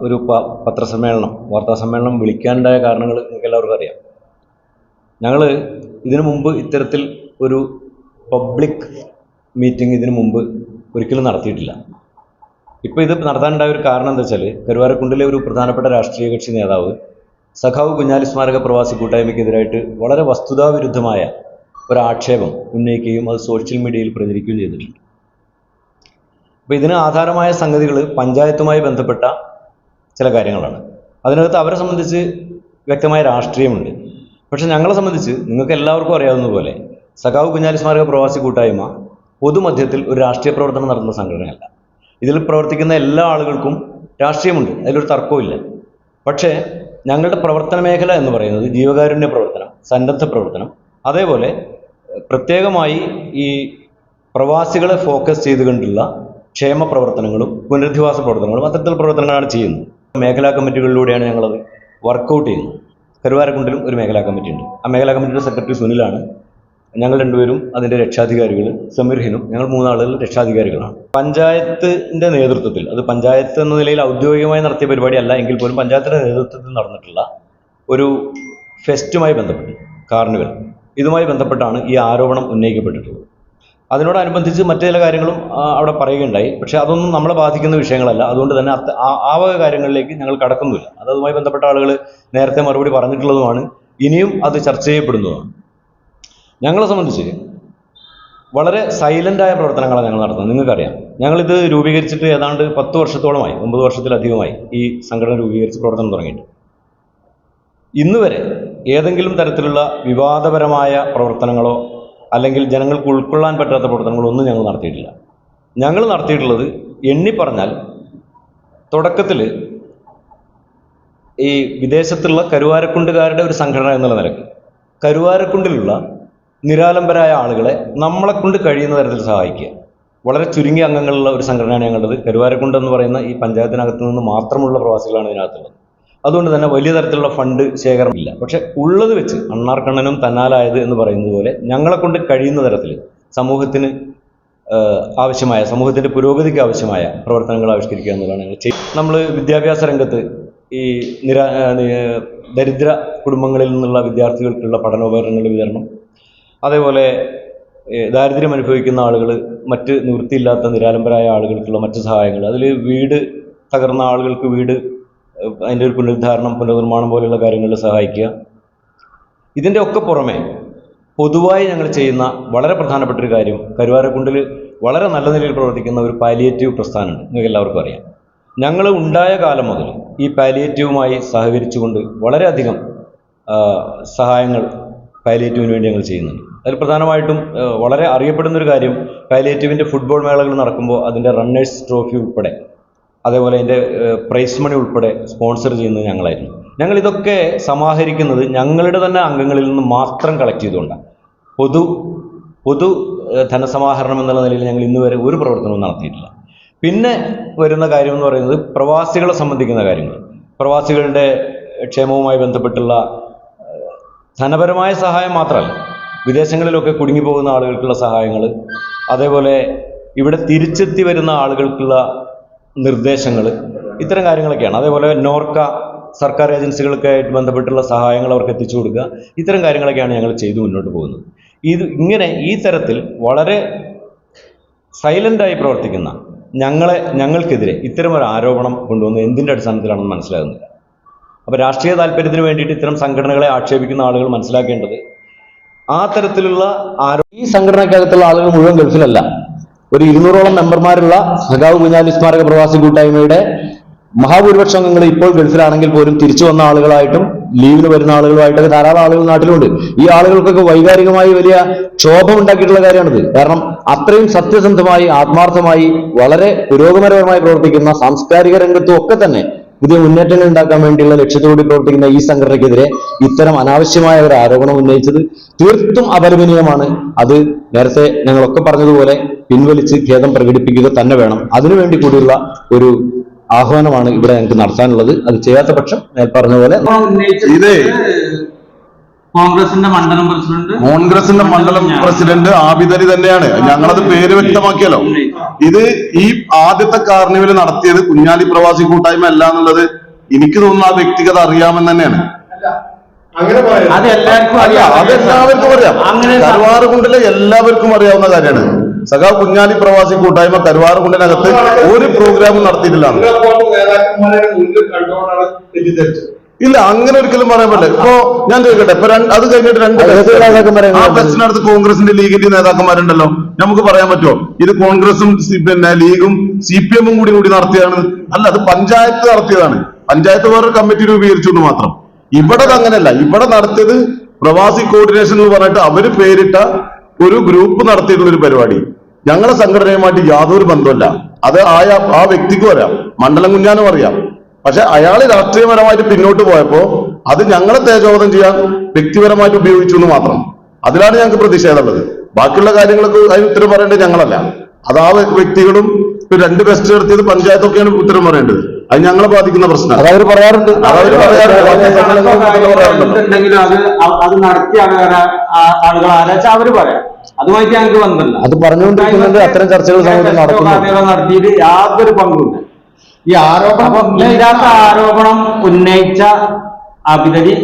ഒരു പ- പത്രസമ്മേളനം വാർത്താ സമ്മേളനം വിളിക്കാനുണ്ടായ കാരണങ്ങൾ നിങ്ങൾക്ക് എല്ലാവർക്കും അറിയാം. ഞങ്ങൾ ഇതിനു മുമ്പ് ഇത്തരത്തിൽ ഒരു പബ്ലിക് മീറ്റിംഗ് ഇതിനു മുമ്പ് ഒരിക്കലും നടത്തിയിട്ടില്ല. ഇപ്പോൾ ഇത് നടത്താനുണ്ടായ ഒരു കാരണം എന്താ വെച്ചാൽ കരുവാരക്കുണ്ടിലെ ഒരു പ്രധാനപ്പെട്ട രാഷ്ട്രീയ കക്ഷി നേതാവ് സഖാവ് കുഞ്ഞാലി സ്മാരക പ്രവാസി കൂട്ടായ്മയ്ക്കെതിരായിട്ട് വളരെ വസ്തുതാവിരുദ്ധമായ ഒരാക്ഷേപം ഉന്നയിക്കുകയും അത് സോഷ്യൽ മീഡിയയിൽ പ്രചരിക്കുകയും ചെയ്തിട്ടുണ്ട്. അപ്പോൾ ഇതിന് ആധാരമായ സംഗതികൾ പഞ്ചായത്തുമായി ബന്ധപ്പെട്ട ചില കാര്യങ്ങളാണ്. അതിനകത്ത് അവരെ സംബന്ധിച്ച് വ്യക്തമായ രാഷ്ട്രീയമുണ്ട്. പക്ഷേ ഞങ്ങളെ സംബന്ധിച്ച് നിങ്ങൾക്ക് എല്ലാവർക്കും അറിയാവുന്ന പോലെ സഖാവ് കുഞ്ഞാലി സ്മാരക പ്രവാസി കൂട്ടായ്മ പൊതുമധ്യത്തിൽ ഒരു രാഷ്ട്രീയ പ്രവർത്തനം നടത്തുന്ന സംഘടനയല്ല. ഇതിൽ പ്രവർത്തിക്കുന്ന എല്ലാ ആളുകൾക്കും രാഷ്ട്രീയമുണ്ട്. അതിലൊരു തർക്കവുമില്ല. പക്ഷേ ഞങ്ങളുടെ പ്രവർത്തന മേഖല എന്ന് പറയുന്നത് ജീവകാരുണ്യ പ്രവർത്തനം സന്നദ്ധ പ്രവർത്തനം അതേപോലെ പ്രത്യേകമായി ഈ പ്രവാസികളെ ഫോക്കസ് ചെയ്തുകൊണ്ടുള്ള ക്ഷേമ പ്രവർത്തനങ്ങളും പുനരധിവാസ പ്രവർത്തനങ്ങളും അത്തരത്തിലുള്ള പ്രവർത്തനങ്ങളാണ് ചെയ്യുന്നത്. മേഖലാ കമ്മിറ്റികളിലൂടെയാണ് ഞങ്ങളത് വർക്കൗട്ട് ചെയ്യുന്നത്. കരുവാരക്കുണ്ടിലും ഒരു മേഖലാ കമ്മിറ്റി ഉണ്ട് ആ മേഖലാ കമ്മിറ്റിയുടെ സെക്രട്ടറി സുനിലാണ്. ഞങ്ങൾ രണ്ടുപേരും അതിന്റെ രക്ഷാധികാരികൾ സമീർഹിനും ഞങ്ങൾ മൂന്നാളുകൾ രക്ഷാധികാരികളാണ്. പഞ്ചായത്തിന്റെ നേതൃത്വത്തിൽ അത് പഞ്ചായത്ത് എന്ന നിലയിൽ ഔദ്യോഗികമായി നടത്തിയ പരിപാടിയല്ല എങ്കിൽ പോലും പഞ്ചായത്തിന്റെ നേതൃത്വത്തിൽ നടന്നിട്ടുള്ള ഒരു ഫെസ്റ്റുമായി ബന്ധപ്പെട്ട് കാർണിവൽ. ഇതുമായി ബന്ധപ്പെട്ടാണ് ഈ ആരോപണം ഉന്നയിക്കപ്പെട്ടിട്ടുള്ളത്. അതിനോടനുബന്ധിച്ച് മറ്റു ചില കാര്യങ്ങളും അവിടെ പറയുകയുണ്ടായി. പക്ഷേ അതൊന്നും നമ്മളെ ബാധിക്കുന്ന വിഷയങ്ങളല്ല. അതുകൊണ്ട് തന്നെ ആ വക കാര്യങ്ങളിലേക്ക് ഞങ്ങൾ കടക്കുന്നില്ല. അത് അതുമായി ബന്ധപ്പെട്ട ആളുകൾ നേരത്തെ മറുപടി പറഞ്ഞിട്ടുള്ളതുമാണ്. ഇനിയും അത് ചർച്ച ചെയ്യപ്പെടുന്നതുമാണ്. ഞങ്ങളെ സംബന്ധിച്ച് വളരെ സൈലന്റായ പ്രവർത്തനങ്ങളാണ് ഞങ്ങൾ നടത്തുന്നത്. നിങ്ങൾക്കറിയാം. ഞങ്ങളിത് രൂപീകരിച്ചിട്ട് ഏതാണ്ട് പത്ത് വർഷത്തോളമായി ഒമ്പത് വർഷത്തിലധികമായി ഈ സംഘടന രൂപീകരിച്ച് പ്രവർത്തനം തുടങ്ങിയിട്ട്. ഇന്നുവരെ ഏതെങ്കിലും തരത്തിലുള്ള വിവാദപരമായ പ്രവർത്തനങ്ങളോ അല്ലെങ്കിൽ ജനങ്ങൾക്ക് ഉൾക്കൊള്ളാൻ പറ്റാത്ത പ്രവർത്തനങ്ങളൊന്നും ഞങ്ങൾ നടത്തിയിട്ടില്ല. ഞങ്ങൾ നടത്തിയിട്ടുള്ളത് എണ്ണി പറഞ്ഞാൽ തുടക്കത്തിൽ ഈ വിദേശത്തുള്ള കരുവാരക്കുണ്ടുകാരുടെ ഒരു സംഘടന എന്നുള്ള നിലയ്ക്ക് കരുവാരക്കുണ്ടിലുള്ള നിരാലംബരായ ആളുകളെ നമ്മളെ കൊണ്ട് കഴിയുന്ന തരത്തിൽ സഹായിക്കുക. വളരെ ചുരുങ്ങിയ അംഗങ്ങളുള്ള ഒരു സംഘടനയാണ് ഞങ്ങളുടേത്. കരുവാരക്കുണ്ട് എന്ന് പറയുന്ന ഈ പഞ്ചായത്തിനകത്ത് നിന്ന് മാത്രമുള്ള പ്രവാസികളാണ് ഇതിനകത്തുള്ളത്. അതുകൊണ്ട് തന്നെ വലിയ തരത്തിലുള്ള ഫണ്ട് ശേഖരണം ഇല്ല പക്ഷെ ഉള്ളത് വെച്ച് അണ്ണാർക്കണ്ണനും തന്നാലായത് എന്ന് പറയുന്നത് പോലെ ഞങ്ങളെ കൊണ്ട് കഴിയുന്ന തരത്തിൽ സമൂഹത്തിന് ആവശ്യമായ സമൂഹത്തിന്റെ പുരോഗതിക്ക് ആവശ്യമായ പ്രവർത്തനങ്ങൾ ആവിഷ്കരിക്കുക എന്നുള്ളതാണ് ഞങ്ങൾ ചെയ്യുന്നത് നമ്മൾ വിദ്യാഭ്യാസ രംഗത്ത് ഈ നിരാ ദരിദ്ര കുടുംബങ്ങളിൽ നിന്നുള്ള വിദ്യാർത്ഥികൾക്കുള്ള പഠനോപകരണങ്ങളുടെ വിതരണം അതേപോലെ ദാരിദ്ര്യം അനുഭവിക്കുന്ന ആളുകൾ മറ്റ് നിവൃത്തിയില്ലാത്ത നിരാലംബരായ ആളുകൾക്കുള്ള മറ്റ് സഹായങ്ങൾ അതിൽ വീട് തകർന്ന ആളുകൾക്ക് വീട് അതിന്റെ ഒരു പുനരുദ്ധാരണം പുനർനിർമ്മാണം പോലെയുള്ള കാര്യങ്ങളിൽ സഹായിക്കുക. ഇതിന്റെ ഒക്കെ പുറമെ പൊതുവായി ഞങ്ങൾ ചെയ്യുന്ന വളരെ പ്രധാനപ്പെട്ട ഒരു കാര്യം കരുവാരക്കുണ്ടിൽ വളരെ നല്ല നിലയിൽ പ്രവർത്തിക്കുന്ന ഒരു പാലിയേറ്റീവ് പ്രസ്ഥാനമുണ്ട്. നിങ്ങൾക്ക് എല്ലാവർക്കും അറിയാം. ഞങ്ങൾ ഉണ്ടായ കാലം മുതൽ ഈ പാലിയേറ്റീവുമായി സഹകരിച്ചുകൊണ്ട് വളരെയധികം സഹായങ്ങൾ പാലിയേറ്റീവിന് വേണ്ടി ഞങ്ങൾ ചെയ്യുന്നുണ്ട്. അതിൽ പ്രധാനമായിട്ടും വളരെ അറിയപ്പെടുന്ന ഒരു കാര്യം പാലിയേറ്റീവിന്റെ ഫുട്ബോൾ മേളകൾ നടക്കുമ്പോൾ അതിന്റെ റണ്ണേഴ്സ് ട്രോഫി ഉൾപ്പെടെ അതേപോലെ അതിന്റെ പ്രൈസ് മണി ഉൾപ്പെടെ സ്പോൺസർ ചെയ്യുന്നത് ഞങ്ങളായിരുന്നു. ഞങ്ങൾ ഇതൊക്കെ സമാഹരിക്കുന്നത് ഞങ്ങളുടെ തന്നെ അംഗങ്ങളിൽ നിന്ന് മാത്രം കളക്ട് ചെയ്തുകൊണ്ടാണ്. പൊതു പൊതു ധനസമാഹരണം എന്നുള്ള നിലയിൽ ഞങ്ങൾ ഇന്ന് വരെ ഒരു പ്രവർത്തനവും നടത്തിയിട്ടില്ല. പിന്നെ വരുന്ന കാര്യം എന്ന് പറയുന്നത് പ്രവാസികളെ സംബന്ധിക്കുന്ന കാര്യങ്ങൾ. പ്രവാസികളുടെ ക്ഷേമവുമായി ബന്ധപ്പെട്ടുള്ള ധനപരമായ സഹായം മാത്രമല്ല വിദേശങ്ങളിലൊക്കെ കുടുങ്ങിപ്പോകുന്ന ആളുകൾക്കുള്ള സഹായങ്ങൾ അതേപോലെ ഇവിടെ തിരിച്ചെത്തി വരുന്ന ആളുകൾക്കുള്ള നിർദ്ദേശങ്ങൾ ഇത്തരം കാര്യങ്ങളൊക്കെയാണ്. അതേപോലെ നോർക്ക സർക്കാർ ഏജൻസികൾക്കായിട്ട് ബന്ധപ്പെട്ടുള്ള സഹായങ്ങൾ അവർക്ക് എത്തിച്ചു കൊടുക്കുക. ഇത്തരം കാര്യങ്ങളൊക്കെയാണ് ഞങ്ങൾ ചെയ്തു മുന്നോട്ട് പോകുന്നത്. ഇത് ഇങ്ങനെ ഈ തരത്തിൽ വളരെ സൈലന്റായി പ്രവർത്തിക്കുന്ന ഞങ്ങളെ ഞങ്ങൾക്കെതിരെ ഇത്തരം ഒരു ആരോപണം കൊണ്ടുവന്ന് എന്തിന്റെ അടിസ്ഥാനത്തിലാണെന്ന് മനസ്സിലാകുന്നില്ല. അപ്പോൾ രാഷ്ട്രീയ താല്പര്യത്തിന് വേണ്ടിയിട്ട് ഇത്തരം സംഘടനകളെ ആക്ഷേപിക്കുന്ന ആളുകൾ മനസ്സിലാക്കേണ്ടത് ആ തരത്തിലുള്ള ആരോ ഈ സംഘടനയ്ക്കകത്തുള്ള ആളുകൾ മുഴുവൻ ഗൾഫിലല്ല. ഒരു ഇരുന്നൂറോളം മെമ്പർമാരുള്ള സഖാവ് കുഞ്ഞാലി സ്മാരക പ്രവാസി കൂട്ടായ്മയുടെ മഹാഭൂരിപക്ഷം അംഗങ്ങൾ ഇപ്പോൾ ഗൾഫിലാണെങ്കിൽ പോലും തിരിച്ചു വന്ന ആളുകളായിട്ടും ലീവിന് വരുന്ന ആളുകളുമായിട്ടൊക്കെ ധാരാളം ആളുകൾ നാട്ടിലുണ്ട്. ഈ ആളുകൾക്കൊക്കെ വൈകാരികമായി വലിയ ക്ഷോഭം ഉണ്ടാക്കിയിട്ടുള്ള കാര്യമാണിത്. കാരണം അത്രയും സത്യസന്ധമായി ആത്മാർത്ഥമായി വളരെ പുരോഗമനപരമായി പ്രവർത്തിക്കുന്ന സാംസ്കാരിക രംഗത്തും ഒക്കെ തന്നെ പുതിയ മുന്നേറ്റങ്ങൾ ഉണ്ടാക്കാൻ വേണ്ടിയുള്ള ലക്ഷ്യത്തോടെ പ്രവർത്തിക്കുന്ന ഈ സംഘടനയ്ക്കെതിരെ ഇത്തരം അനാവശ്യമായ ഒരു ആരോപണം ഉന്നയിച്ചത് തീർത്തും അപലപനീയമാണ് അത് നേരത്തെ ഞങ്ങളൊക്കെ പറഞ്ഞതുപോലെ പിൻവലിച്ച് ഖേദം പ്രകടിപ്പിക്കുക തന്നെ വേണം. അതിനുവേണ്ടി കൂടിയുള്ള ഒരു ആഹ്വാനമാണ് ഇവിടെ ഞങ്ങൾക്ക് നടത്താനുള്ളത്. അത് ചെയ്യാത്ത പക്ഷം പറഞ്ഞ പോലെ കോൺഗ്രസിന്റെ മണ്ഡലം പ്രസിഡന്റ്. കോൺഗ്രസിന്റെ മണ്ഡലം പ്രസിഡന്റ് ആബിദലി തന്നെയാണ്. ഞങ്ങളത് പേര് വ്യക്തമാക്കിയല്ലോ ഇത് ഈ ആദ്യത്തെ കാർണിവൽ നടത്തിയത് കുഞ്ഞാലി പ്രവാസി കൂട്ടായ്മ അല്ല എന്നുള്ളത് എനിക്ക് തോന്നുന്നു ആ വ്യക്തിഗത അറിയാമെന്ന് തന്നെയാണ്. അത് എല്ലാവർക്കും അറിയാം. അത് എല്ലാവർക്കും അറിയാം. അങ്ങനെ കരുവാറുകുണ്ടിലെ എല്ലാവർക്കും അറിയാവുന്ന കാര്യമാണ്. സഖാ കുഞ്ഞാലി പ്രവാസി കൂട്ടായ്മ കരുവാറുകുണ്ടിനകത്ത് ഒരു പ്രോഗ്രാമും നടത്തിയിട്ടില്ല. ഇല്ല അങ്ങനെ ഒരിക്കലും പറയാൻ പറ്റില്ല. ഇപ്പൊ ഞാൻ ചോദിക്കട്ടെ ഇപ്പൊ അത് കഴിഞ്ഞിട്ട് രണ്ട് ആ ബസ്സിനടുത്ത് കോൺഗ്രസിന്റെ ലീഗിന്റെ നേതാക്കന്മാരുണ്ടല്ലോ. നമുക്ക് പറയാൻ പറ്റുമോ? ഇത് കോൺഗ്രസും പിന്നെ ലീഗും സി പി എമ്മും കൂടി കൂടി നടത്തിയതാണ് അല്ല അത് പഞ്ചായത്ത് നടത്തിയതാണ്. പഞ്ചായത്ത് വേറൊരു കമ്മിറ്റി രൂപീകരിച്ചു എന്ന് മാത്രം. ഇവിടെ അങ്ങനെയല്ല. ഇവിടെ നടത്തിയത് പ്രവാസി കോർഡിനേഷൻ എന്ന് പറഞ്ഞിട്ട് അവർ പേരിട്ട ഒരു ഗ്രൂപ്പ് നടത്തിയിട്ടുള്ള ഒരു പരിപാടി. ഞങ്ങളെ സംഘടനയുമായിട്ട് യാതൊരു ബന്ധമല്ല അത് ആയ ആ വ്യക്തിക്കും അറിയാം. മണ്ഡലം കുഞ്ഞാനും അറിയാം. പക്ഷെ അയാൾ രാഷ്ട്രീയപരമായിട്ട് പിന്നോട്ട് പോയപ്പോ അത് ഞങ്ങളെ തേജോവധം ചെയ്യാൻ വ്യക്തിപരമായിട്ട് ഉപയോഗിച്ചു എന്ന് മാത്രം. അതിലാണ് ഞങ്ങൾക്ക് പ്രതിഷേധമുള്ളത് ബാക്കിയുള്ള കാര്യങ്ങൾക്ക് അതിന് ഉത്തരം പറയേണ്ടത് ഞങ്ങളല്ല. അത് ആ വ്യക്തികളും ഇപ്പൊ രണ്ട് ബെസ്റ്റ് നടത്തിയത് പഞ്ചായത്തൊക്കെയാണ് ഉത്തരം പറയേണ്ടത്. അത് ഞങ്ങളെ ബാധിക്കുന്ന പ്രശ്നം അതവർ പറയാറുണ്ട്. പറയാറുണ്ട്. അവർ പറയാം. അതുമായിട്ട് ഞങ്ങൾക്ക് ബന്ധമില്ല. അത് പറഞ്ഞുകൊണ്ടിരിക്കുന്നുണ്ട് അത്തരം ചർച്ചകൾ നടത്തിയിട്ട് യാതൊരു പങ്കുമില്ല. ഈ ആരോപണം ഇല്ലാത്ത ആരോപണം ഉന്നയിച്ച അഭിതരി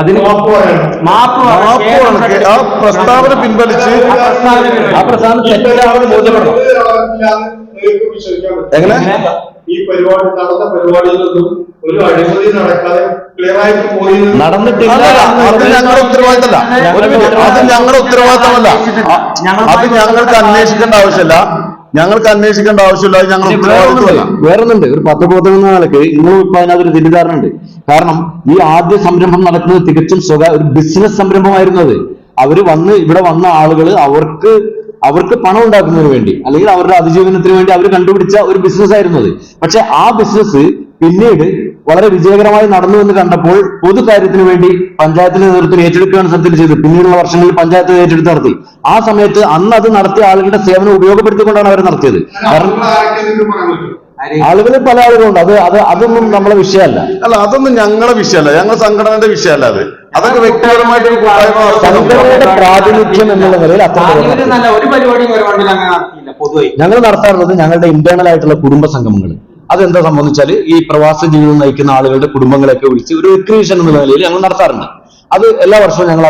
അതിന്. ആ പ്രസ്താവന പിൻവലിച്ച് ആ പ്രസ്താവന തെറ്റാണെന്ന് ബോധ്യപ്പെടണം. പറ്റും എങ്ങനെ? ഈ പരിപാടി നടന്ന പരിപാടിയിലൊന്നും ഒരു അഴിമതി നടക്കാതെ നടന്നിട്ടില്ല. അത് ഞങ്ങളുടെ ഉത്തരവാദിത്തമല്ല. ഒരു മിനിറ്റ് അത് ഞങ്ങളുടെ ഉത്തരവാദിത്തമല്ല. അത് ഞങ്ങൾക്ക് അന്വേഷിക്കേണ്ട ആവശ്യമില്ല. ഞങ്ങൾക്ക് അന്വേഷിക്കേണ്ട ആവശ്യമില്ല ഞങ്ങൾ വേറൊന്നുണ്ട്. ഒരു പത്ത് പതിനൊന്ന് നിലയ്ക്ക് നിങ്ങൾ ഇപ്പൊ അതിനകത്തൊരു തെറ്റിദ്ധാരണ ഉണ്ട് കാരണം ഈ ആദ്യ സംരംഭം നടക്കുന്നത് തികച്ചും സ്വകാര്യ ഒരു ബിസിനസ് സംരംഭമായിരുന്നത്. അവർ വന്ന് ഇവിടെ വന്ന ആളുകൾ അവർക്ക് അവർക്ക് പണം ഉണ്ടാക്കുന്നതിന് വേണ്ടി അല്ലെങ്കിൽ അവരുടെ അതിജീവനത്തിന് വേണ്ടി അവർ കണ്ടുപിടിച്ച ഒരു ബിസിനസ് ആയിരുന്നത്. പക്ഷെ ആ ബിസിനസ് പിന്നീട് വളരെ വിജയകരമായി നടന്നു എന്ന് കണ്ടപ്പോൾ പൊതു കാര്യത്തിന് വേണ്ടി പഞ്ചായത്തിന്റെ നേതൃത്വത്തിൽ ഏറ്റെടുക്കുകയാണ് സത്യത്തിൽ ചെയ്തത്. പിന്നീടുള്ള വർഷങ്ങളിൽ പഞ്ചായത്ത് ഏറ്റെടുത്ത് നടത്തി. ആ സമയത്ത് അന്ന് അത് നടത്തിയ ആളുകളുടെ സേവനം ഉപയോഗപ്പെടുത്തിക്കൊണ്ടാണ് അവർ നടത്തിയത്. കാരണം ആളുകൾ പല ആളുകളുണ്ട്. അത് അത് അതൊന്നും നമ്മളെ വിഷയമല്ല. അല്ല അതൊന്നും ഞങ്ങളുടെ വിഷയമല്ല. ഞങ്ങളുടെ സംഘടനയുടെ വിഷയമല്ല അത്. അതൊക്കെ വ്യക്തിപരമായിട്ട് ഒരു സംഘടനയുടെ പ്രാതിനിധ്യം എന്നുള്ള നിലയിൽ അത്ര ഞങ്ങൾ നടത്താറുള്ളത് ഞങ്ങളുടെ ഇന്റേണൽ ആയിട്ടുള്ള കുടുംബ സംഗമങ്ങൾ അതെന്താ സംബന്ധിച്ചാൽ ഈ പ്രവാസ ജീവിതം നയിക്കുന്ന ആളുകളുടെ കുടുംബങ്ങളെയൊക്കെ വിളിച്ച് ഒരു റിക്രിയേഷൻ എന്ന നിലയിൽ ഞങ്ങൾ നടത്താറുണ്ട്. അത് എല്ലാ വർഷവും ഞങ്ങൾ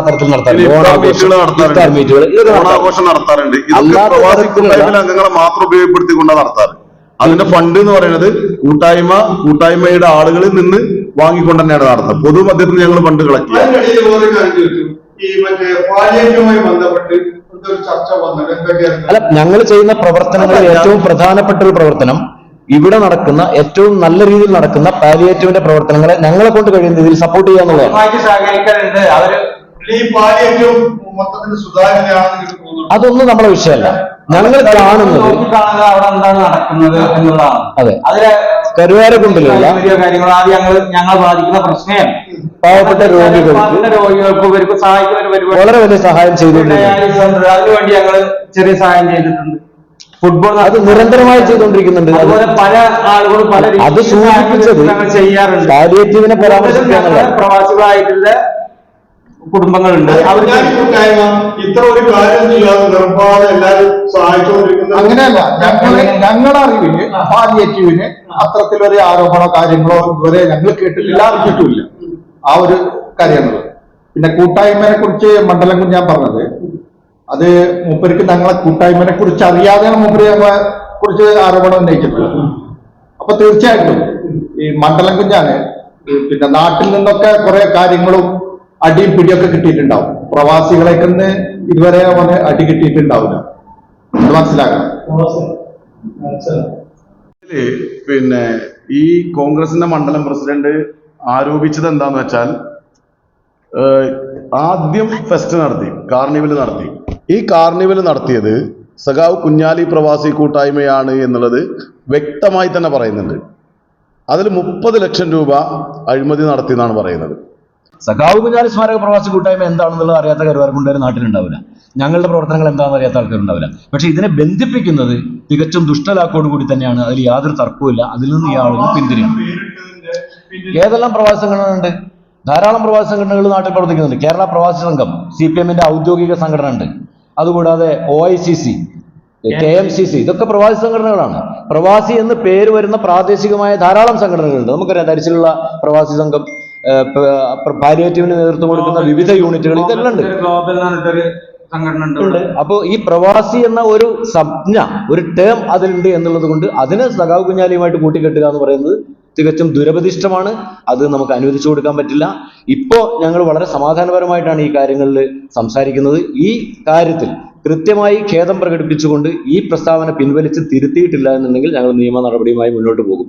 മീറ്റുകൾ ഇതൊക്കെ നടത്താറുണ്ട്. നടത്താറുണ്ട്. ഓണാഘോഷം അംഗങ്ങളെ മാത്രം നടത്താറ്. അതിന്റെ ഫണ്ട് എന്ന് പറയുന്നത് കൂട്ടായ്മ കൂട്ടായ്മയുടെ ആളുകളിൽ നിന്ന് വാങ്ങിക്കൊണ്ട് തന്നെയാണ് നടത്തുന്നത്. പൊതുമധ്യത്തിൽ ഞങ്ങൾ ഫണ്ട് കളക്ട് ചെയ്യാം ഈ മറ്റേ ബന്ധപ്പെട്ട് അല്ല ഞങ്ങൾ ചെയ്യുന്ന പ്രവർത്തനങ്ങളിൽ ഏറ്റവും പ്രധാനപ്പെട്ട ഒരു പ്രവർത്തനം ഇവിടെ നടക്കുന്ന ഏറ്റവും നല്ല രീതിയിൽ നടക്കുന്ന പാലിയേറ്റീവിന്റെ പ്രവർത്തനങ്ങളെ ഞങ്ങളെ കൊണ്ട് കഴിയുന്ന രീതിയിൽ സപ്പോർട്ട് ചെയ്യുക എന്നുള്ളതാണ്. അതൊന്നും നമ്മളെ വിഷയമല്ല. ഞങ്ങൾ കാണുന്നത് അവിടെ എന്താണ് നടക്കുന്നത് എന്നുള്ളതാണ്. അതെ. കരുവാര ഞങ്ങൾ ഞങ്ങളെ ബാധിക്കുന്ന പ്രശ്നമല്ല പാവപ്പെട്ട രോഗികൾക്ക് രോഗികൾക്ക് ഇവർക്ക് സഹായിക്കുന്ന ഒരു പരിപാടി. വളരെ വലിയ സഹായം ചെയ്തിട്ടുണ്ട്. അതിനുവേണ്ടി ഞങ്ങൾ ചെറിയ സഹായം ചെയ്തിട്ടുണ്ട്. ഫുട്ബോൾ അത് നിരന്തരമായി ചെയ്തുകൊണ്ടിരിക്കുന്നുണ്ട്. അത് അതുപോലെ പല ആളുകളും പല അത് സൂചിപ്പിച്ചത് ചെയ്യാറുണ്ട്. പാലിയേറ്റീവിനെ പരാമർശിക്കാനുള്ള പ്രവാസികളായിട്ടുള്ള കുടുംബങ്ങളുണ്ട്. ഇത്ര ഒരു കാര്യം ചെയ്യാതെ നിർമ്മാണം എല്ലാവരും സഹായിച്ചുകൊണ്ടിരിക്കുന്നത് അങ്ങനെയല്ല ഞങ്ങളെ ഞങ്ങളുടെ അറിവിൽ പാലിയേറ്റീവിന് അത്തരത്തിലൊരു ആരോപണോ കാര്യങ്ങളോ ഇതുവരെ ഞങ്ങൾ കേട്ടിട്ടില്ല അറിഞ്ഞിട്ടുമില്ല ആ ഒരു കാര്യങ്ങൾ പിന്നെ കൂട്ടായ്മനെ കുറിച്ച് മണ്ഡലം ഞാൻ പറഞ്ഞത് അത് മൂപ്പർക്ക് തങ്ങളെ കൂട്ടായ്മനെ കുറിച്ച് അറിയാതെയാണ് മൂപ്പര് ഞങ്ങളെ കുറിച്ച് ആരോപണം ഉന്നയിച്ചിട്ടുള്ളത് അപ്പൊ തീർച്ചയായിട്ടും ഈ മണ്ഡലം കുഞ്ഞാന് പിന്നെ നാട്ടിൽ നിന്നൊക്കെ കുറെ കാര്യങ്ങളും അടിയും പിടിയൊക്കെ കിട്ടിയിട്ടുണ്ടാവും. പ്രവാസികളെയൊക്കെ ഇതുവരെ അവന് അടി കിട്ടിയിട്ടുണ്ടാവില്ല. അത് മനസ്സിലാക്കണം. പിന്നെ ഈ കോൺഗ്രസിന്റെ മണ്ഡലം പ്രസിഡന്റ് ആരോപിച്ചത് എന്താന്ന് വെച്ചാൽ ആദ്യം ഫെസ്റ്റ് നടത്തി കാർണിവൽ നടത്തി. ഈ കാർണിവൽ നടത്തിയത് സഖാവ് കുഞ്ഞാലി പ്രവാസി കൂട്ടായ്മയാണ് എന്നുള്ളത് വ്യക്തമായി തന്നെ പറയുന്നുണ്ട്. അതിൽ മുപ്പത് ലക്ഷം രൂപ അഴിമതി നടത്തി എന്നാണ് പറയുന്നത്. സഖാവ് കുഞ്ഞാലി സ്മാരക പ്രവാസി കൂട്ടായ്മ എന്താണെന്നുള്ളത് അറിയാത്ത കരുവാർക്കുണ്ടായ നാട്ടിലുണ്ടാവില്ല ഞങ്ങളുടെ പ്രവർത്തനങ്ങൾ എന്താണെന്ന് അറിയാത്ത ആൾക്കാരുണ്ടാവില്ല പക്ഷെ ഇതിനെ ബന്ധിപ്പിക്കുന്നത് തികച്ചും ദുഷ്ടലാക്കോട് കൂടി തന്നെയാണ്. അതിൽ യാതൊരു തർക്കവും അതിൽ നിന്ന് ഈ ആളുകൾ പിന്തിരിയണം. ഏതെല്ലാം പിന്നെ സംഘടനകളുണ്ട് ധാരാളം പ്രവാസി സംഘടനകൾ നാട്ടിൽ പ്രവർത്തിക്കുന്നുണ്ട്. കേരള പ്രവാസി സംഘം സി പി എമ്മിന്റെ ഔദ്യോഗിക സംഘടന ഉണ്ട് അതുകൂടാതെ O I C C K M C C ഇതൊക്കെ പ്രവാസി സംഘടനകളാണ്. പ്രവാസി എന്ന് പേര് വരുന്ന പ്രാദേശികമായ ധാരാളം സംഘടനകളുണ്ട്. നമുക്കറിയാം തരിച്ചിലുള്ള പ്രവാസി സംഘം പാലിയേറ്റീവിന് നേതൃത്വം കൊടുക്കുന്ന വിവിധ യൂണിറ്റുകൾ ഇതെല്ലാം ഉണ്ട്. ഉണ്ട് അപ്പോൾ ഈ പ്രവാസി എന്ന ഒരു സംജ്ഞ ഒരു ടേം അതിലുണ്ട് എന്നുള്ളത് കൊണ്ട് അതിന് സഖാവ് കുഞ്ഞാലിയുമായിട്ട് കൂട്ടിക്കെട്ടുക എന്ന് പറയുന്നത് തികച്ചും ദുരപതിഷ്ടമാണ് അത് നമുക്ക് അനുവദിച്ചു കൊടുക്കാൻ പറ്റില്ല. ഇപ്പോ ഞങ്ങൾ വളരെ സമാധാനപരമായിട്ടാണ് ഈ കാര്യങ്ങളിൽ സംസാരിക്കുന്നത്. ഈ കാര്യത്തിൽ കൃത്യമായി ഖേദം പ്രകടിപ്പിച്ചുകൊണ്ട് ഈ പ്രസ്താവന പിൻവലിച്ച് തിരുത്തിയിട്ടില്ല എന്നുണ്ടെങ്കിൽ ഞങ്ങൾ നിയമ നടപടിയുമായി മുന്നോട്ട് പോകും.